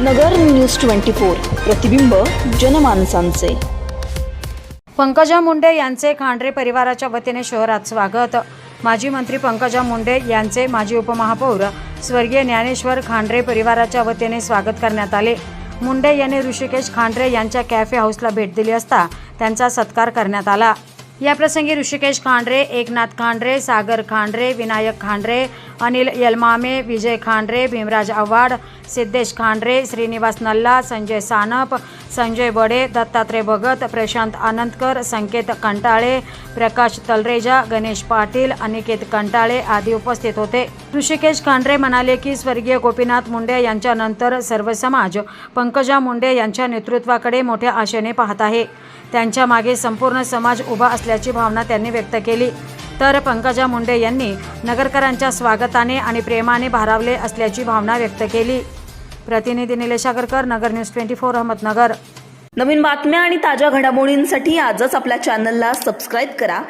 नगर news twenty four प्रतिबिंब जनमानसांचे. पंकजा मुंडे यांचे खांडरे परिवाराच्या वतीने शहरात स्वागत. माजी मंत्री पंकजा मुंडे यांचे माजी उपमहापौर स्वर्गीय ज्ञानेश्वर खांडरे परिवाराच्या वतीने स्वागत करण्यात आले. मुंडे यांनी ऋषिकेश खांडरे यांच्या कॅफे हाऊसला भेट दिली असता त्यांचा सत्कार करण्यात आला. याप्रसंगी ऋषिकेश खांडरे एकनाथ खांडरे सागर खांडरे विनायक खांडरे अनिल यलमामे विजय खांडरे भीमराज आव्हाड सिद्धेश खांडरे श्रीनिवास नल्ला संजय सानप संजय बडे दत्तात्रय भगत प्रशांत आनंदकर संकेत कंटाळे प्रकाश तलरेजा गणेश पाटील अनिकेत कंटाळे आदी उपस्थित होते. ऋषिकेश खांडरे म्हणाले की स्वर्गीय गोपीनाथ मुंडे यांच्यानंतर सर्व समाज पंकजा मुंडे यांच्या नेतृत्वाकडे मोठ्या आशेने पाहत आहे. त्यांच्या मागे संपूर्ण समाज उभा असल्याची भावना त्यांनी व्यक्त केली. तर पंकजा मुंडे यांनी नगरकरांच्या स्वागताने आणि प्रेमाने भारावले असल्याची भावना व्यक्त केली. प्रतिनिधी Nilesh Agarkar Nagar news twenty four Ahmednagar. नवीन बातम्या आणि ताज्या घडामोडींसाठी आजच आपल्या चॅनलला सबस्क्राईब करा.